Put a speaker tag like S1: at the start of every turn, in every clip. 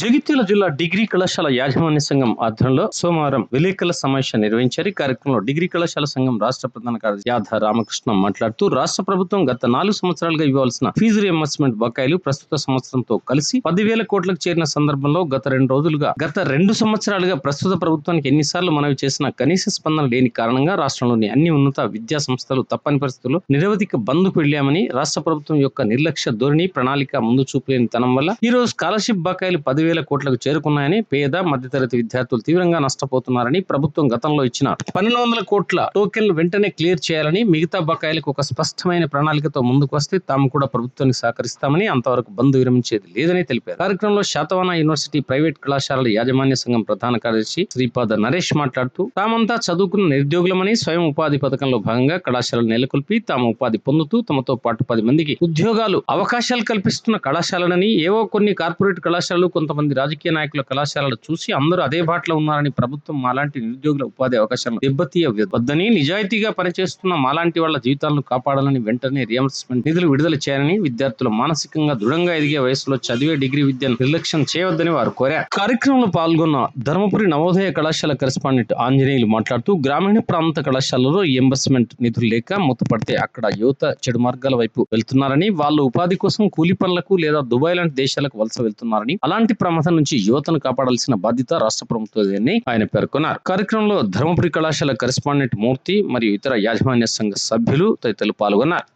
S1: జగిత్యాల జిల్లా డిగ్రీ కళాశాల యాజమాన్య సంఘం ఆధ్వర్యంలో సోమవారం విలేకరుల సమావేశం నిర్వహించారు. ఈ కార్యక్రమంలో డిగ్రీ కళాశాల సంఘం రాష్ట్ర ప్రధాన కార్యదర్శి యాధ రామకృష్ణ మాట్లాడుతూ రాష్ట్ర ప్రభుత్వం గత నాలుగు సంవత్సరాలుగా ఇవ్వాల్సిన ఫీజు రియంబర్స్మెంట్ బకాయిలు ప్రస్తుత సంవత్సరంతో కలిసి పదివేల కోట్లకు చేరిన సందర్భంలో గత రెండు రోజులుగా గత రెండు సంవత్సరాలుగా ప్రస్తుత ప్రభుత్వానికి ఎన్నిసార్లు మనవి చేసినా కనీస స్పందన లేని కారణంగా రాష్ట్రంలోని అన్ని ఉన్నత విద్యా సంస్థలు తప్పని పరిస్థితుల్లో నిరవధిక బంద్కు వెళ్ళామని రాష్ట్ర ప్రభుత్వం యొక్క నిర్లక్ష్య ధోరణి ప్రణాళిక ముందు చూపలేని తనం వల్ల ఈ రోజు స్కాలర్షిప్ బకాయిలు పదివేల కోట్లకు చేరుకున్నాయని పేద మధ్యతరగతి విద్యార్థులు తీవ్రంగా నష్టపోతున్నారని ప్రభుత్వం గతంలో ఇచ్చిన పన్నెండు వందల కోట్ల టోకెన్లు వెంటనే క్లియర్ చేయాలని మిగతా బకాయిలకు ఒక స్పష్టమైన ప్రణాళికతో ముందుకు వస్తే తాము కూడా ప్రభుత్వానికి సహకరిస్తామని అంతవరకు బంద్ విరమించేది లేదని తెలిపారు. కార్యక్రమంలో శాతవాన యూనివర్సిటీ ప్రైవేట్ కళాశాలల యాజమాన్య సంఘం ప్రధాన కార్యదర్శి శ్రీపాద నరేష్ మాట్లాడుతూ తామంతా చదువుకున్న నిరుద్యోగులమని స్వయం ఉపాధి పథకంలో భాగంగా కళాశాలలు నెలకొల్పి తాము ఉపాధి పొందుతూ తమతో పాటు పది మందికి ఉద్యోగాలు అవకాశాలు కల్పిస్తున్న కళాశాలలని ఏవో కొన్ని కార్పొరేట్ కళాశాలలు కొంతమంది రాజకీయ నాయకుల కళాశాలలు చూసి అందరూ అదే బాటలో ఉన్నారని ప్రభుత్వం మాలాంటి నిరుద్యోగుల ఉపాధి అవకాశాలను దెబ్బతీయ వద్దని నిజాయితీగా పనిచేస్తున్న మాలాంటి వాళ్ళ జీవితాలను కాపాడాలని వెంటనే రియంబర్స్మెంట్ నిధులు విడుదల చేయాలని విద్యార్థులు మానసికంగా దృఢంగా ఎదిగే వయసులో చదివే డిగ్రీ విద్యను నిర్లక్ష్యం చేయవద్దని వారు కోరారు. కార్యక్రమంలో పాల్గొన్న ధర్మపురి నవోదయ కళాశాల కరెస్పాండెంట్ ఆంజనేయులు మాట్లాడుతూ గ్రామీణ ప్రాంత కళాశాలలో రియంబర్స్మెంట్ నిధులు లేక మూతపడితే అక్కడ యువత చెడు మార్గాల వైపు వెళ్తున్నారని వాళ్ళు ఉపాధి కోసం కూలి పనులకు లేదా దుబాయ్ లాంటి దేశాలకు వలస వెళ్తున్నారని అలాంటి ప్రమాదం నుంచి యువతను కాపాడాల్సిన బాధ్యత రాష్ట్ర ప్రభుత్వదని ఆయన పేర్కొన్నారు. కార్యక్రమంలో ధర్మపురి కళాశాల కరెస్పాండెంట్ మూర్తి మరియు ఇతర యాజమాన్య సంఘ సభ్యులు తదితరులు పాల్గొన్నారు.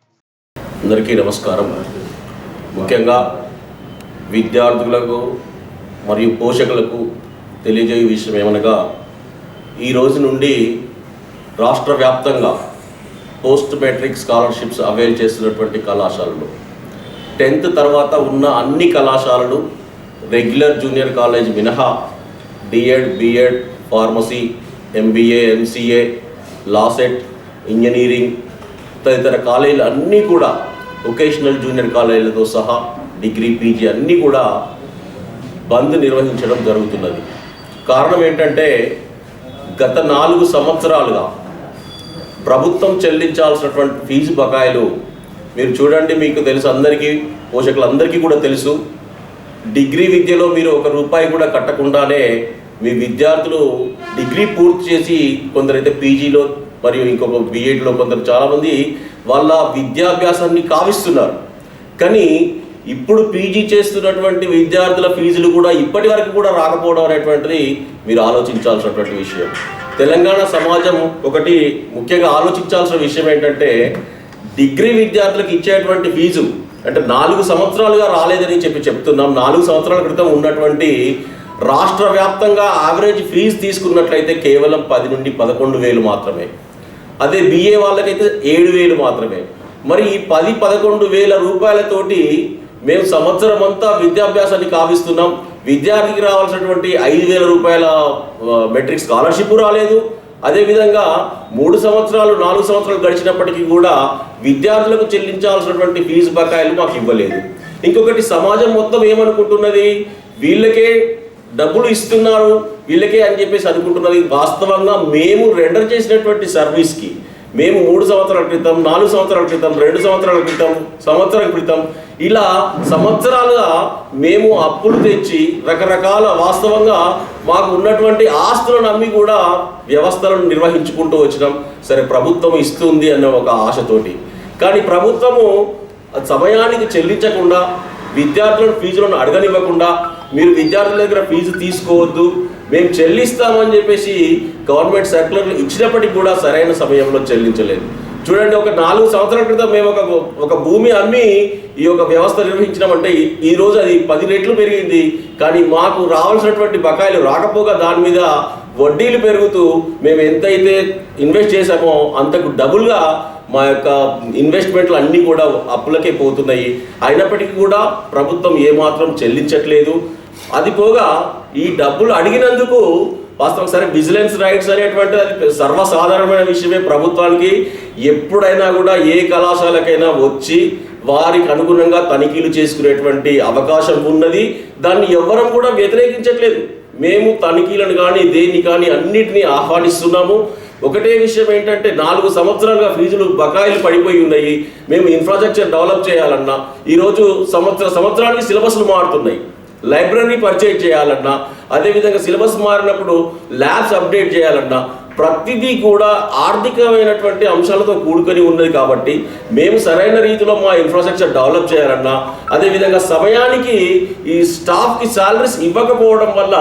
S2: అందరికీ నమస్కారం. ముఖ్యంగా విద్యార్థులకు మరియు పోషకులకు తెలియజేయ విషయం ఏమనగా ఈ రోజు నుండి రాష్ట్ర వ్యాప్తంగా పోస్ట్ మెట్రిక్ స్కాలర్షిప్స్ అవైల్ చేస్తున్నటువంటి కళాశాలలు. టెన్త్ తర్వాత ఉన్న అన్ని కళాశాలలు రెగ్యులర్ జూనియర్ కాలేజ్ మినహా D Ed B Ed pharmacy MBA MCA LAWCET engineering తదితర కాలేజీలు అన్నీ కూడా వొకేషనల్ జూనియర్ కాలేజీలతో సహా డిగ్రీ పీజీ అన్నీ కూడా బంద్ నిర్వహించడం జరుగుతున్నది. కారణం ఏంటంటే గత నాలుగు సంవత్సరాలుగా ప్రభుత్వం చెల్లించాల్సినటువంటి ఫీజు బకాయిలు మీరు చూడండి మీకు తెలుసు అందరికీ పోషకులందరికీ కూడా తెలుసు. డిగ్రీ విద్యలో మీరు ఒక రూపాయి కూడా కట్టకుండానే మీ విద్యార్థులు డిగ్రీ పూర్తి చేసి కొందరైతే పీజీలో మరియు ఇంకొక బీఎడ్లో కొందరు చాలామంది వాళ్ళ విద్యాభ్యాసాన్ని కావిస్తున్నారు. కానీ ఇప్పుడు పీజీ చేస్తున్నటువంటి విద్యార్థుల ఫీజులు కూడా ఇప్పటి వరకు కూడా రాకపోవడం అనేటువంటిది మీరు ఆలోచించాల్సినటువంటి విషయం. తెలంగాణ సమాజం ఒకటి ముఖ్యంగా ఆలోచించాల్సిన విషయం ఏంటంటే డిగ్రీ విద్యార్థులకు ఇచ్చేటువంటి ఫీజు అంటే నాలుగు సంవత్సరాలుగా రాలేదని చెప్పి చెప్తున్నాం. నాలుగు సంవత్సరాల క్రితం ఉన్నటువంటి రాష్ట్ర వ్యాప్తంగా యావరేజ్ ఫీజు తీసుకున్నట్లయితే కేవలం పది నుండి పదకొండు వేలు మాత్రమే. అదే బిఏ వాళ్ళకైతే ఏడు వేలు మాత్రమే. మరి ఈ పది పదకొండు వేల రూపాయలతోటి మేము సంవత్సరం అంతా విద్యాభ్యాసాన్ని కావిస్తున్నాం. విద్యార్థికి రావాల్సినటువంటి ఐదు వేల రూపాయల మెట్రిక్ స్కాలర్షిప్ రాలేదు. అదేవిధంగా మూడు సంవత్సరాలు నాలుగు సంవత్సరాలు గడిచినప్పటికీ కూడా విద్యార్థులకు చెల్లించాల్సినటువంటి ఫీజు బకాయిలు మాకు ఇవ్వలేదు. ఇంకొకటి సమాజం మొత్తం ఏమనుకుంటున్నది? వీళ్ళకే డబ్బులు ఇస్తున్నారు వీళ్ళకే అని చెప్పేసి అనుకుంటున్నది. వాస్తవంగా మేము రెండర్ చేసినటువంటి సర్వీస్కి మేము మూడు సంవత్సరాల క్రితం నాలుగు సంవత్సరాల క్రితం రెండు సంవత్సరాల క్రితం సంవత్సరం క్రితం ఇలా సంవత్సరాలుగా మేము అప్పులు తెచ్చి రకరకాల వాస్తవంగా మాకు ఉన్నటువంటి ఆస్తులను నమ్మి కూడా వ్యవస్థలను నిర్వహించుకుంటూ వచ్చినాం. సరే ప్రభుత్వం ఇస్తుంది అన్న ఒక ఆశతోటి. కానీ ప్రభుత్వము సమయానికి చెల్లించకుండా విద్యార్థులను ఫీజులను అడగనివ్వకుండా మీరు విద్యార్థుల దగ్గర ఫీజు తీసుకోవద్దు మేము చెల్లిస్తామని చెప్పేసి గవర్నమెంట్ సర్కులర్లు ఇచ్చినప్పటికీ కూడా సరైన సమయంలో చెల్లించలేదు. చూడండి ఒక నాలుగు సంవత్సరాల క్రితం మేము ఒక ఒక భూమి అమ్మి ఈ యొక్క వ్యవస్థ నిర్వహించినామంటే ఈ- ఈ రోజు అది పది రెట్లు పెరిగింది. కానీ మాకు రావాల్సినటువంటి బకాయిలు రాకపోగా దాని మీద వడ్డీలు పెరుగుతూ మేము ఎంతైతే ఇన్వెస్ట్ చేశామో అంతకు డబుల్గా మా యొక్క ఇన్వెస్ట్మెంట్లు అన్నీ కూడా అప్పులకే పోతున్నాయి. అయినప్పటికీ కూడా ప్రభుత్వం ఏమాత్రం చెల్లించట్లేదు. అది పోగా ఈ డబ్బులు అడిగినందుకు వాస్తవం సరే విజిలెన్స్ రైట్స్ అనేటువంటి అది సర్వసాధారణమైన విషయమే ప్రభుత్వానికి. ఎప్పుడైనా కూడా ఏ కళాశాలకైనా వచ్చి వారికి అనుగుణంగా తనిఖీలు చేసుకునేటువంటి అవకాశం ఉన్నది. దాన్ని ఎవ్వరం కూడా వ్యతిరేకించట్లేదు. మేము తనిఖీలను కానీ దేన్ని కానీ అన్నిటినీ ఆహ్వానిస్తున్నాము. ఒకటే విషయం ఏంటంటే నాలుగు సంవత్సరాలుగా ఫీజులు బకాయిలు పడిపోయి ఉన్నాయి. మేము ఇన్ఫ్రాస్ట్రక్చర్ డెవలప్ చేయాలన్నా ఈరోజు సంవత్సర సంవత్సరానికి సిలబస్లు మారుతున్నాయి. లైబ్రరీ పర్చేజ్ చేయాలన్నా అదేవిధంగా సిలబస్ మారినప్పుడు ల్యాబ్స్ అప్డేట్ చేయాలన్నా ప్రతిదీ కూడా ఆర్థికమైనటువంటి అంశాలతో కూడుకొని ఉన్నది కాబట్టి మేము సరైన రీతిలో మా ఇన్ఫ్రాస్ట్రక్చర్ డెవలప్ చేయాలన్నా అదేవిధంగా సమయానికి ఈ స్టాఫ్కి శాలరీస్ ఇవ్వకపోవడం వల్ల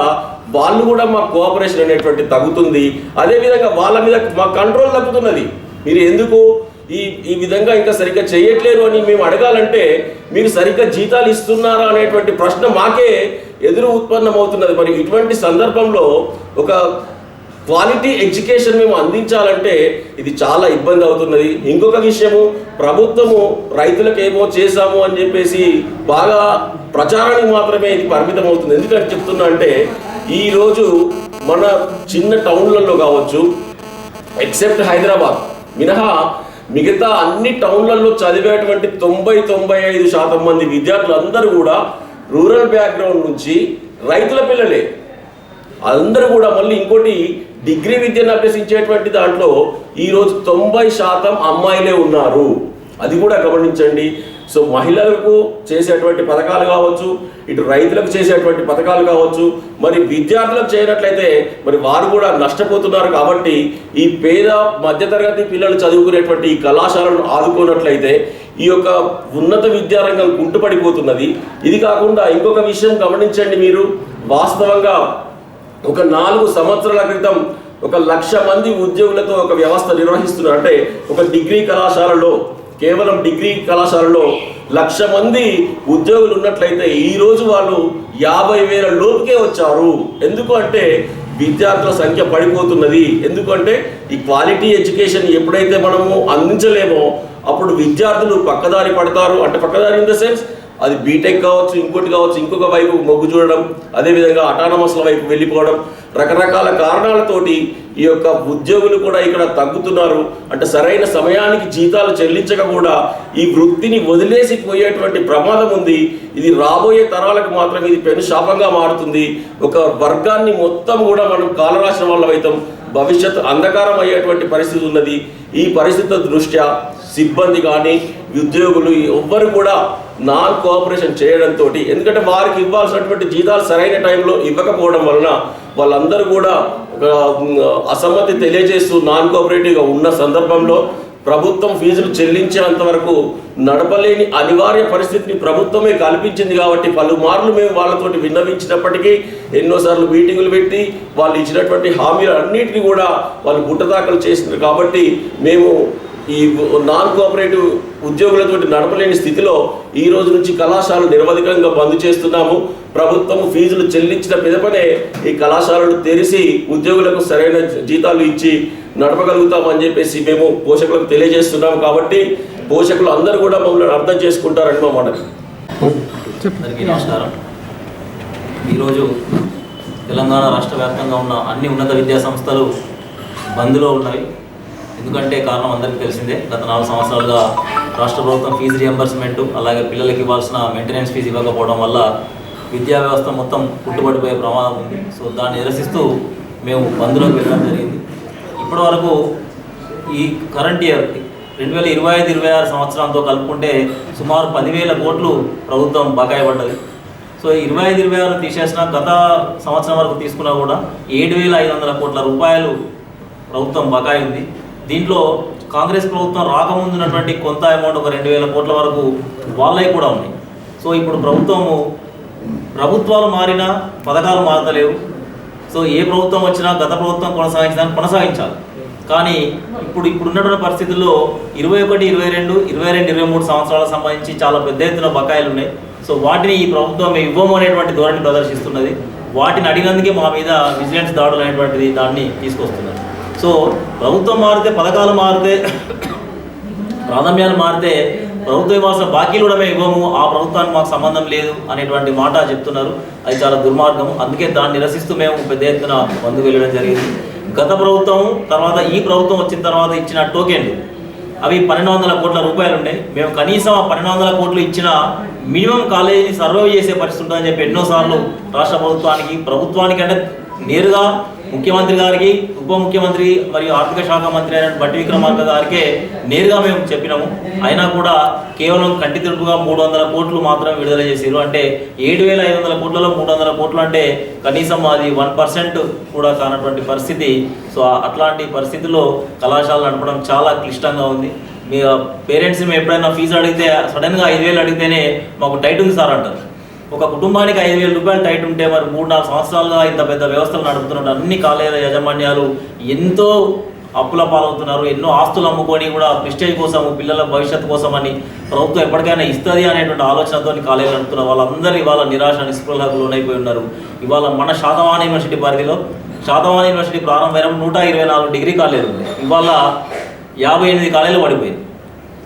S2: వాళ్ళు కూడా మా కోఆపరేషన్ అనేటువంటి తగ్గుతుంది. అదేవిధంగా వాళ్ళ మీద మా కంట్రోల్ తగ్గుతున్నది. మీరు ఎందుకు ఈ ఈ విధంగా ఇంకా సరిగ్గా చేయట్లేరు అని మేము అడగాలంటే మీరు సరిగ్గా జీతాలు ఇస్తున్నారా అనేటువంటి ప్రశ్న మాకే ఎదురు ఉత్పన్నమవుతున్నది. మరి ఇటువంటి సందర్భంలో ఒక క్వాలిటీ ఎడ్యుకేషన్ మేము అందించాలంటే ఇది చాలా ఇబ్బంది అవుతున్నది. ఇంకొక విషయము ప్రభుత్వము రైతులకు ఏమో చేశాము అని చెప్పేసి బాగా ప్రచారానికి మాత్రమే ఇది పరిమితం అవుతుంది ఎందుకంటే చెప్తున్నా అంటే ఈరోజు మన చిన్న టౌన్లలో కావచ్చు ఎక్సెప్ట్ హైదరాబాద్ మినహా మిగతా అన్ని టౌన్లలో చదివేటువంటి తొంభై తొంభై ఐదు శాతం మంది విద్యార్థులు అందరూ కూడా రూరల్ బ్యాక్గ్రౌండ్ నుంచి రైతుల పిల్లలే. అందరూ కూడా మళ్ళీ ఇంకోటి డిగ్రీ విద్యను అభ్యసించేటువంటి దాంట్లో ఈరోజు తొంభై శాతం అమ్మాయిలే ఉన్నారు. అది కూడా గమనించండి. సో మహిళలకు చేసేటువంటి పథకాలు కావచ్చు ఇటు రైతులకు చేసేటువంటి పథకాలు కావచ్చు మరి విద్యార్థులకు చేయనట్లయితే మరి వారు కూడా నష్టపోతున్నారు కాబట్టి ఈ పేద మధ్యతరగతి పిల్లలు చదువుకునేటువంటి ఈ కళాశాలను ఆదుకున్నట్లయితే ఈ యొక్క ఉన్నత విద్యారంగం కుంటుపడిపోతున్నది. ఇది కాకుండా ఇంకొక విషయం గమనించండి మీరు. వాస్తవంగా ఒక నాలుగు సంవత్సరాల క్రితం ఒక లక్ష మంది ఉద్యోగులతో ఒక వ్యవస్థ నిర్వహిస్తున్నారు. అంటే ఒక డిగ్రీ కళాశాలలో కేవలం డిగ్రీ కళాశాలలో లక్ష మంది ఉద్యోగులు ఉన్నట్లయితే ఈరోజు వాళ్ళు యాభై వేల లోపుకే వచ్చారు. ఎందుకు అంటే విద్యార్థుల సంఖ్య పడిపోతున్నది. ఎందుకంటే ఈ క్వాలిటీ ఎడ్యుకేషన్ ఎప్పుడైతే మనము అందించలేమో అప్పుడు విద్యార్థులు పక్కదారి పడతారు. అంటే పక్కదారి ఇన్ ద సెన్స్ అది బీటెక్ కావచ్చు ఇంకోటి కావచ్చు ఇంకొక వైపు మొగ్గు చూడడం అదేవిధంగా అటానమస్ల వైపు వెళ్ళిపోవడం రకరకాల కారణాలతోటి ఈ యొక్క ఉద్యోగులు కూడా ఇక్కడ తగ్గుతున్నారు. అంటే సరైన సమయానికి జీతాలు చెల్లించక కూడా ఈ వృత్తిని వదిలేసి పోయేటువంటి ప్రమాదం ఉంది. ఇది రాబోయే తరాలకు మాత్రం ఇది పెను శాపంగా మారుతుంది. ఒక వర్గాన్ని మొత్తం కూడా మనం కాలరాసిన వాళ్ళం అవుతాం భవిష్యత్తు అంధకారం అయ్యేటువంటి పరిస్థితి ఉన్నది. ఈ పరిస్థితుల దృష్ట్యా సిబ్బంది కానీ ఉద్యోగులు ఎవ్వరు కూడా నాన్ కోఆపరేషన్ చేయడంతో ఎందుకంటే వారికి ఇవ్వాల్సినటువంటి జీతాలు సరైన టైంలో ఇవ్వకపోవడం వలన వాళ్ళందరూ కూడా అసమ్మతి తెలియజేస్తూ నాన్ కోఆపరేటివ్గా ఉన్న సందర్భంలో ప్రభుత్వం ఫీజులు చెల్లించేంత వరకు నడపలేని అనివార్య పరిస్థితిని ప్రభుత్వమే కల్పించింది కాబట్టి పలుమార్లు మేము వాళ్ళతోటి విన్నవించినప్పటికీ ఎన్నోసార్లు మీటింగులు పెట్టి వాళ్ళు ఇచ్చినటువంటి హామీలు అన్నింటినీ కూడా వాళ్ళు గుట్టదాఖలు చేసినారు కాబట్టి మేము ఈ నాన్ కోఆపరేటివ్ ఉద్యోగులతోటి నడపలేని స్థితిలో ఈ రోజు నుంచి కళాశాలలు నిరవధికంగా బంద్ చేస్తున్నాము. ప్రభుత్వం ఫీజులు చెల్లించిన పిదపనే ఈ కళాశాలలు తెరిచి ఉద్యోగులకు సరైన జీతాలు ఇచ్చి నడపగలుగుతామని చెప్పేసి మేము పోషకులకు తెలియజేస్తున్నాము కాబట్టి పోషకులు అందరూ కూడా మమ్మల్ని అర్థం చేసుకుంటారని మా మనవి
S3: నమస్కారం. ఈరోజు తెలంగాణ రాష్ట్ర వ్యాప్తంగా ఉన్న అన్ని ఉన్నత విద్యా సంస్థలు బంద్లో ఉన్నాయి. ఎందుకంటే కారణం అందరికీ తెలిసిందే గత నాలుగు సంవత్సరాలుగా రాష్ట్ర ప్రభుత్వం ఫీజు రియంబర్స్మెంట్ అలాగే పిల్లలకి ఇవ్వాల్సిన మెయింటెనెన్స్ ఫీజు ఇవ్వకపోవడం వల్ల విద్యా వ్యవస్థ మొత్తం పుట్టుబడిపోయే ప్రమాదం ఉంది. సో దాన్ని నిరసిస్తూ మేము బంద్లోకి వెళ్ళడం జరిగింది. ఇప్పటివరకు ఈ కరెంట్ ఇయర్ రెండు వేల ఇరవై ఐదు ఇరవై ఆరు సంవత్సరంతో కలుపుకుంటే సుమారు పదివేల కోట్లు ప్రభుత్వం బకాయి పడ్డది. సో ఇరవై ఐదు ఇరవై ఆరు తీసేసిన గత సంవత్సరం వరకు తీసుకున్నా కూడా ఏడు వేల ఐదు వందల కోట్ల రూపాయలు ప్రభుత్వం బకాయి ఉంది. దీంట్లో కాంగ్రెస్ ప్రభుత్వం రాకముందు ఉన్నటువంటి కొంత అమౌంట్ ఒక రెండు వేల కోట్ల వరకు వాళ్ళవి కూడా ఉన్నాయి. సో ఇప్పుడు ప్రభుత్వము ప్రభుత్వాలు మారినా పథకాలు మారతలేవు. సో ఏ ప్రభుత్వం వచ్చినా గత ప్రభుత్వం కొనసాగించడానికి కొనసాగించాలి. కానీ ఇప్పుడు ఇప్పుడు ఉన్నటువంటి పరిస్థితుల్లో ఇరవై ఒకటి ఇరవై రెండు ఇరవై రెండు ఇరవై మూడు సంవత్సరాలకు సంబంధించి చాలా పెద్ద ఎత్తున బకాయిలు ఉన్నాయి. సో వాటిని ఈ ప్రభుత్వం ఇవ్వము అనేటువంటి ధోరణి ప్రదర్శిస్తున్నది. వాటిని అడిగినందుకే మా మీద విజిలెన్స్ దాడులు అనేటువంటిది దాన్ని తీసుకొస్తున్నారు. సో ప్రభుత్వం మారితే పథకాలు మారితే ప్రాధాన్యాలు మారితే ప్రభుత్వం ఇవ్వాల్సిన బాకీలు కూడా మేము ఇవ్వము. ఆ ప్రభుత్వానికి మాకు సంబంధం లేదు అనేటువంటి మాట చెప్తున్నారు. అది చాలా దుర్మార్గం అందుకే దాన్ని నిరసిస్తూ మేము పెద్ద ఎత్తున ముందుకు వెళ్ళడం జరిగింది. గత ప్రభుత్వం తర్వాత ఈ ప్రభుత్వం వచ్చిన తర్వాత ఇచ్చిన టోకెన్లు అవి పన్నెండు వందల కోట్ల రూపాయలు ఉన్నాయి. మేము కనీసం ఆ పన్నెండు వందల కోట్లు ఇచ్చిన మినిమం కాలేజీని సర్వే చేసే పరిస్థితి ఉంటుందని చెప్పి ఎన్నోసార్లు రాష్ట్ర ప్రభుత్వానికి ప్రభుత్వానికి అంటే నేరుగా ముఖ్యమంత్రి గారికి ఉప ముఖ్యమంత్రి మరియు ఆర్థిక శాఖ మంత్రి అయిన బట్టి విక్రమార్క గారికే నేరుగా మేము చెప్పినాము. అయినా కూడా కేవలం కంటి తిరుపుగా మూడు వందల కోట్లు మాత్రం విడుదల చేశారు అంటే ఏడు వేల ఐదు వందల కోట్లలో మూడు వందల కోట్లు అంటే కనీసం అది వన్ పర్సెంట్ కూడా కానటువంటి పరిస్థితి. సో అట్లాంటి పరిస్థితుల్లో కళాశాలలు నడపడం చాలా క్లిష్టంగా ఉంది. మీ పేరెంట్స్ మేము ఎప్పుడైనా ఫీజు అడిగితే సడన్గా ఐదు వేలు అడిగితేనే మాకు టైట్ ఉంది సార్ అంటారు. ఒక కుటుంబానికి ఐదు వేల రూపాయలు టైట్ ఉంటే మరి మూడు నాలుగు సంవత్సరాలుగా ఇంత పెద్ద వ్యవస్థలు నడుపుతున్నాడు అన్ని కాలేజీల యాజమాన్యాలు ఎంతో అప్పుల పాలవుతున్నారు ఎన్నో ఆస్తులు అమ్ముకొని కూడా ప్రిస్టేజ్ కోసం పిల్లల భవిష్యత్తు కోసం అని ప్రభుత్వం ఎప్పటికైనా ఇస్తుంది అనేటువంటి ఆలోచనతో కాలేజీలు నడుపుతున్న వాళ్ళందరూ ఇవాళ నిరాశ నిస్పృహకు లోనైపోయి ఉన్నారు. ఇవాళ మన శాతవాన్ యూనివర్సిటీ పరిధిలో శాతవాన్ యూనివర్సిటీ ప్రారంభమైన నూట ఇరవై నాలుగు డిగ్రీ కాలేజీలు ఉన్నాయి. ఇవాళ యాభై ఎనిమిది కాలేజీలు పడిపోయింది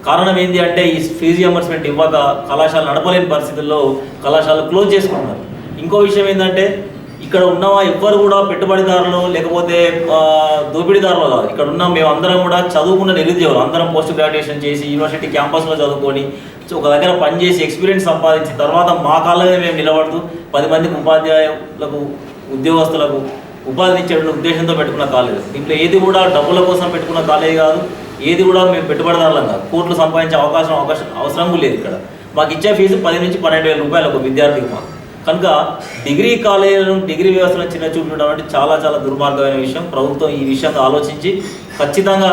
S3: కారణం ఏంటి అంటే ఈ ఫీజు రియంబర్స్మెంట్ ఇవ్వక కళాశాల నడపలేని పరిస్థితుల్లో కళాశాలలు క్లోజ్ చేసుకుంటున్నారు. ఇంకో విషయం ఏంటంటే ఇక్కడ ఉన్నవా ఎవ్వరు కూడా పెట్టుబడిదారులు లేకపోతే దోపిడీదారులు కాదు. ఇక్కడ ఉన్న మేము అందరం కూడా చదువుకున్న నిరుద్యోగులు. అందరం పోస్ట్ గ్రాడ్యుయేషన్ చేసి యూనివర్సిటీ క్యాంపస్లో చదువుకొని సో ఒక దగ్గర పనిచేసి ఎక్స్పీరియన్స్ సంపాదించి తర్వాత మా కాళ్ళమే మేము నిలబడుతూ పది మందికి ఉపాధ్యాయులకు ఉద్యోగస్తులకు ఉపాధి ఇచ్చే ఉద్దేశంతో పెట్టుకున్న కాలేజ్. దీంట్లో ఏది కూడా డబ్బుల కోసం పెట్టుకున్న కాలేజ్ కాదు. ఏది కూడా మేము పెట్టుబడిదారులం కాదు. కోట్లు సంపాదించే అవకాశం అవకాశం అవసరం లేదు ఇక్కడ. మాకు ఇచ్చే ఫీజు పది నుంచి పన్నెండు వేల రూపాయలు ఒక విద్యార్థికి మాకు. కనుక డిగ్రీ కాలేజీలను డిగ్రీ వ్యవస్థను చిన్న చూపించడం అంటే చాలా చాలా దుర్మార్గమైన విషయం. ప్రభుత్వం ఈ విషయాన్ని ఆలోచించి ఖచ్చితంగా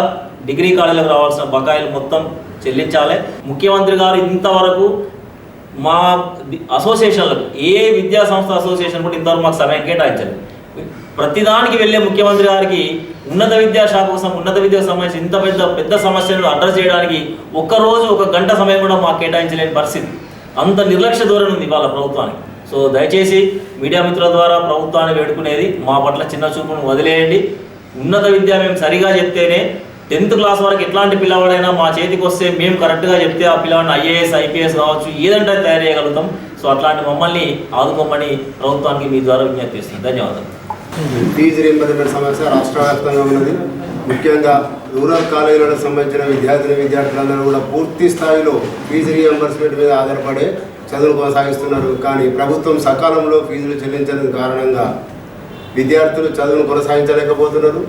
S3: డిగ్రీ కాలేజీలకు రావాల్సిన బకాయిలు మొత్తం చెల్లించాలి. ముఖ్యమంత్రి గారు ఇంతవరకు మా అసోసియేషన్లకు ఏ విద్యా సంస్థ అసోసియేషన్ కూడా ఇంతవరకు మాకు సమయం కేటాయించాలి ప్రతిదానికి వెళ్ళే ముఖ్యమంత్రి గారికి ఉన్నత విద్యాశాఖ కోసం ఉన్నత విద్యకు సంబంధించి ఇంత పెద్ద పెద్ద సమస్యలను అడ్రస్ చేయడానికి ఒక్క రోజు ఒక గంట సమయం కూడా మాకు కేటాయించలేని పరిస్థితి. అంత నిర్లక్ష్య ధోరణి ఉంది వాళ్ళ ప్రభుత్వానికి. సో దయచేసి మీడియా మిత్రుల ద్వారా ప్రభుత్వాన్ని వేడుకునేది మా పట్ల చిన్న చూపును వదిలేయండి. ఉన్నత విద్య మేము సరిగా చెప్తేనే టెన్త్ క్లాస్ వరకు ఎట్లాంటి పిల్లవాడైనా మా చేతికి వస్తే మేము కరెక్ట్గా చెప్తే ఆ పిల్లవాడిని ఐఏఎస్ ఐపీఎస్ కావచ్చు ఏదంటే తయారు చేయగలుగుతాం. సో అట్లాంటి మమ్మల్ని ఆదుకోమని ప్రభుత్వానికి మీ ద్వారా విజ్ఞప్తి చేస్తుంది ధన్యవాదాలు.
S4: ఫీజు రీంబర్స్మెంట్ సమస్య రాష్ట్ర వ్యాప్తంగా ఉన్నది. ముఖ్యంగా రూరల్ కాలేజీలకు సంబంధించిన విద్యార్థిని విద్యార్థులందరూ కూడా పూర్తి స్థాయిలో ఫీజు రీఎంబర్స్మెంట్ మీద ఆధారపడే చదువులు కొనసాగిస్తున్నారు. కానీ ప్రభుత్వం సకాలంలో ఫీజులు చెల్లించడం కారణంగా విద్యార్థులు చదువును కొనసాగించలేకపోతున్నారు.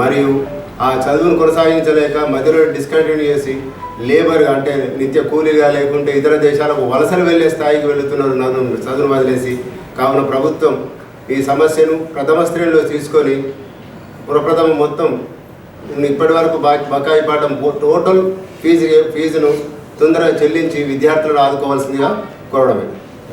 S4: మరియు ఆ చదువును కొనసాగించలేక మధ్యలో డిస్కంటిన్యూ చేసి లేబర్ అంటే నిత్య కూలీగా లేకుంటే ఇతర దేశాలకు వలసలు వెళ్ళే స్థాయికి వెళుతున్నారు నన్ను చదువును వదిలేసి. కావున ప్రభుత్వం ఈ సమస్యను ప్రథమ శ్రేణిలో తీసుకొని పురప్రథమ మొత్తం ఇప్పటి వరకు బా- బకాయి పాఠం టోటల్ ఫీజు ఫీజును తొందరగా చెల్లించి విద్యార్థులను ఆదుకోవాల్సిందిగా కోరడమే.